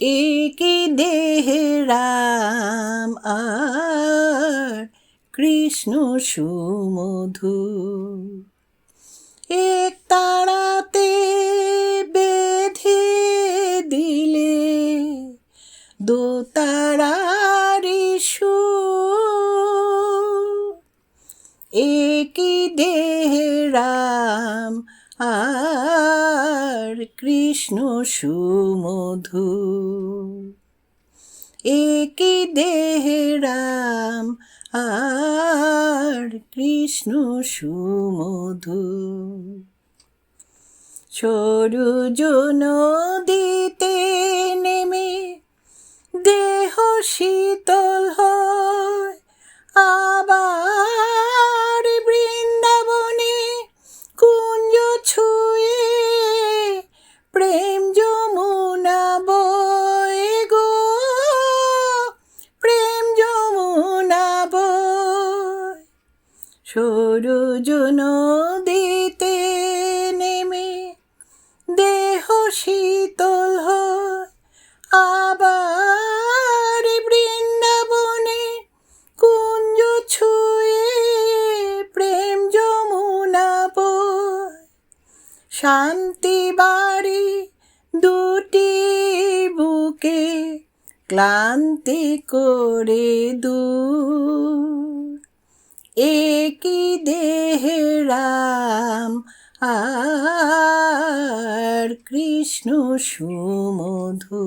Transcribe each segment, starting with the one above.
একই দেহে রাম আর কৃষ্ণ সুমধু এক তাড়াতে বেঁধে দিলে দু তারারি একই দেহে রাম আর কৃষ্ণ সুমধু। একই দেহে রাম, আর কৃষ্ণ সুমধু। সরু দিতে নেমে দেহ শীতল হয়। সরু দিতে নেমে দেহ শীতল আবার বৃন্দাবনে কুঞ্জ ছুঁয়ে প্রেম যমুনা শান্তি বাড়ি দুটি বুকে ক্লান্তি করে দূর। একই দেহে রাম আর কৃষ্ণ সুমধু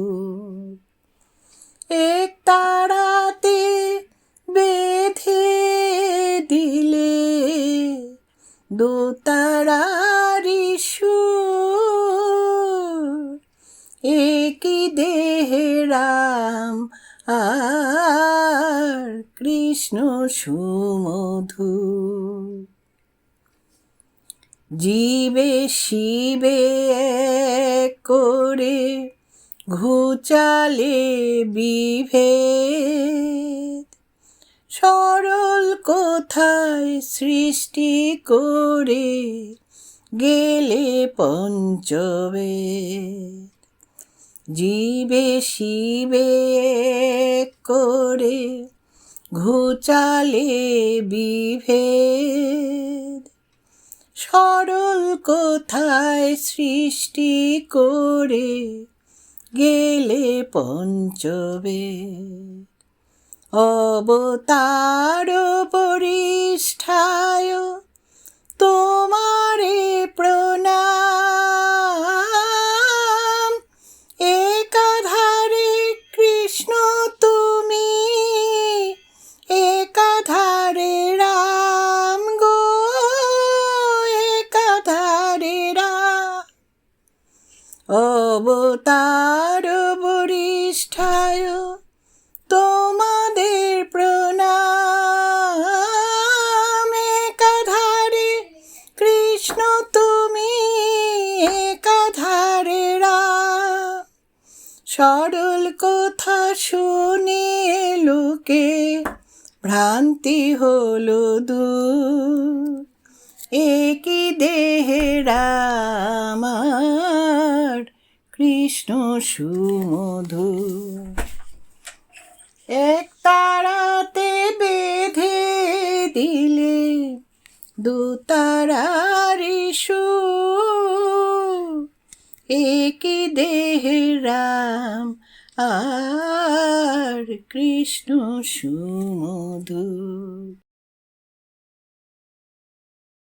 এক তাড়াতে বেঁধে দিলে দু তারারি একই দেহে রাম আর কৃষ্ণ সুমধু। জীবে শিবে করে ঘুচালে বিভেদ। সরল কোথায় সৃষ্টি করে গেলে পঞ্চবেদ? জীবে শিবে করে ঘুচালে বিভেদ। সরল কোথায় সৃষ্টি করে গেলে পঞ্চবে অবতার পরিষ্ঠায় বরিষ্ঠায় তোমাদের প্রণাম একাধারে কৃষ্ণ তুমি একাধারে সরল কথা শুনে লোকে ভ্রান্তি হলো দু একই দেহে রামার কৃষ্ণ সুমধু। এক তারাতে বেঁধে দিলে দু তারারি একই দেহে রাম আর কৃষ্ণ সুমধু।